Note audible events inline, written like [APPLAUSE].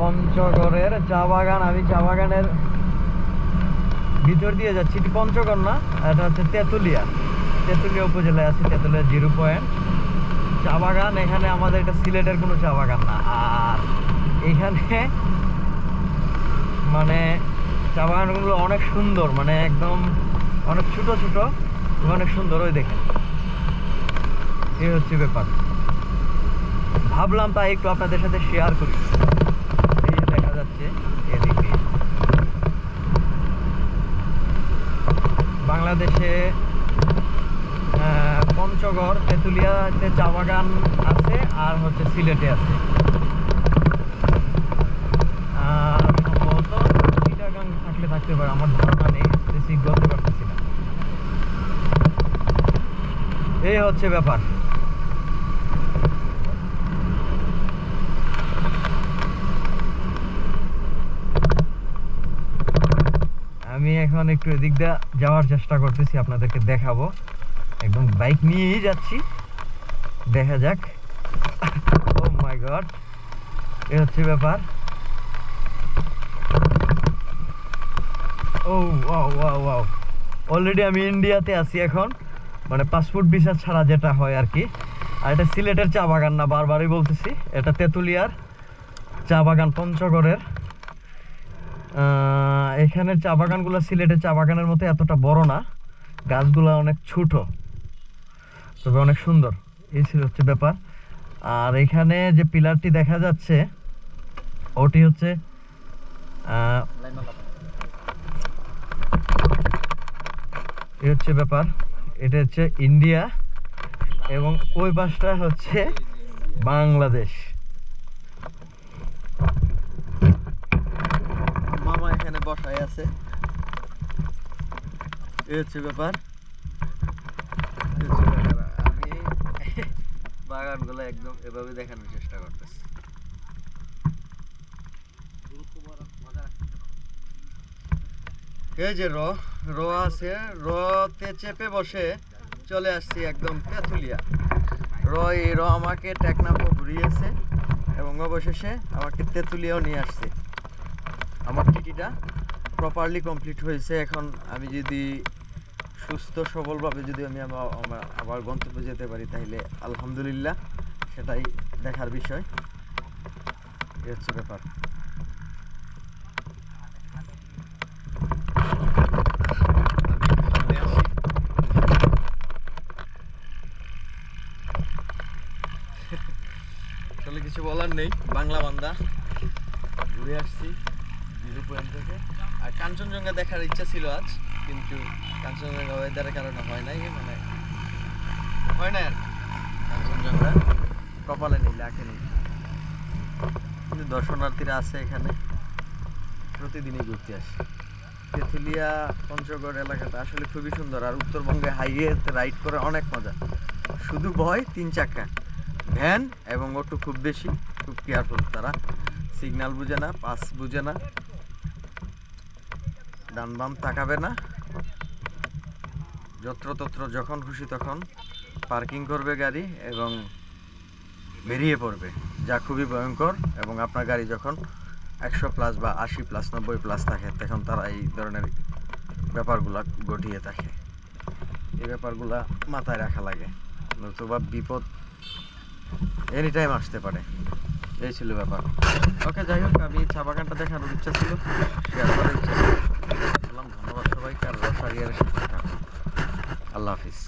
পঞ্চগড়ের চা বাগান, আমি চা বাগানের ভিতর দিয়ে যাচ্ছি, এটি পঞ্চগড় না, এটা হচ্ছে তেঁতুলিয়া। তেঁতুলিয়া উপজেলায় আছে, তেঁতুলিয়া জিরো পয়েন্ট। চা বাগান, এখানে আমাদের এটা সিলেটের কোনো চা বাগান না। আর এখানে মানে চা বাগানগুলো অনেক সুন্দর মানে একদম অনেক ছোট ছোট, অনেক সুন্দর, ওই দেখেন। এই হচ্ছে ব্যাপার। ভাবলাম তাই একটু আপনাদের সাথে শেয়ার করি এই যে দেখা যাচ্ছে এদিকে বাংলাদেশে পঞ্চগড় তেঁতুলিয়াতে চা বাগান আছে আর হচ্ছে সিলেটে আছে। সম্ভবত থাকলে থাকতে পারে, আমার ধারণা নেই বেশি বলতে পারতেছি না। এই হচ্ছে ব্যাপার আমি এখন একটু এদিক দিয়ে যাওয়ার চেষ্টা করতেছি, আপনাদেরকে দেখাবো। একদম বাইক নিয়েই যাচ্ছি। দেখা যাক। ও মাই গড এ হচ্ছে ব্যাপার। ও ওয়াও ওয়াও ওয়াও অলরেডি আমি ইন্ডিয়াতে আছি এখন। মানে পাসপোর্ট ভিসা ছাড়া যেটা হয় আর কি। আর এটা সিলেটের চা বাগান না, বারবারই বলতেছি। এটা তেঁতুলিয়ার চা বাগান পঞ্চগড়ের। এখানের চা বাগানগুলো সিলেটের চা বাগানের মতো এতটা বড় না। গাছগুলো অনেক ছোট, তবে অনেক সুন্দর। এই ছিল হচ্ছে ব্যাপার। আর এখানে যে পিলারটি দেখা যাচ্ছে, ওটি হচ্ছে এই হচ্ছে ব্যাপার। এটা হচ্ছে ইন্ডিয়া এবং ওই পাশটা হচ্ছে বাংলাদেশ মামা এখানে বসায় আছে। এই হচ্ছে ব্যাপার। আমি [LAUGHS] বাগানগুলো একদম এভাবে দেখানোর চেষ্টা করতেছি। এই যে র র আছে, রতে চেপে বসে চলে আসছি একদম তেঁতুলিয়া। র এই র আমাকে টেকনাফ ঘুরিয়েছে এবং অবশেষে আমাকে তেঁতুলিয়াও নিয়ে আসছে। আমার টিটিটা প্রপারলি কমপ্লিট হয়েছে। এখন আমি যদি সুস্থ, সবলভাবে যদি আমি আমার আবার গন্তব্যে যেতে পারি, তাহলে আলহামদুলিল্লাহ সেটাই দেখার বিষয়। এই হচ্ছে ব্যাপার। কিছু বলার নেই। বাংলা বান্দা, ঘুরে আসছি। থেকে। আর কাঞ্চনজঙ্ঘা দেখার ইচ্ছা ছিল আজ, কিন্তু কাঞ্চনজঙ্ঘা ওয়েদারের কারণে হয় নাই মানে হয় না আর কাঞ্চনজঙ্ঘা কপালে নেই লাখে নেই। কিন্তু দর্শনার্থীরা আছে এখানে, প্রতিদিনই ঘুরতে আসে। তেঁতুলিয়া, পঞ্চগড় এলাকাটা আসলে খুবই সুন্দর, আর উত্তরবঙ্গে হাইওয়েতে রাইড করে অনেক মজা। শুধু ভয়, তিন চাকা। ভ্যান এবং অটো খুব বেশি, খুব কেয়ারফুল তারা। সিগন্যাল বুঝে না পাস বুঝে না। ডান বাম তাকাবে না। যত্রতত্র যখন খুশি তখন পার্কিং করবে গাড়ি এবং বেরিয়ে পড়বে, যা খুবই ভয়ঙ্কর এবং আপনার গাড়ি যখন একশো প্লাস বা আশি প্লাস নব্বই প্লাস থাকে, তখন তারা এই ধরনের ব্যাপারগুলা ঘটিয়ে থাকে। এই ব্যাপারগুলো মাথায় রাখা লাগে, নতুবা বিপদ এনি টাইম আসতে পারে। এই ছিল ব্যাপার। ওকে যাই হোক, আমি চা বাগানটা দেখানোর ইচ্ছা ছিল, শেয়ার করার ইচ্ছা ছিল। ধন্যবাদ সবাইকে আল্লাহ সারিয়ার। আল্লাহ হাফিজ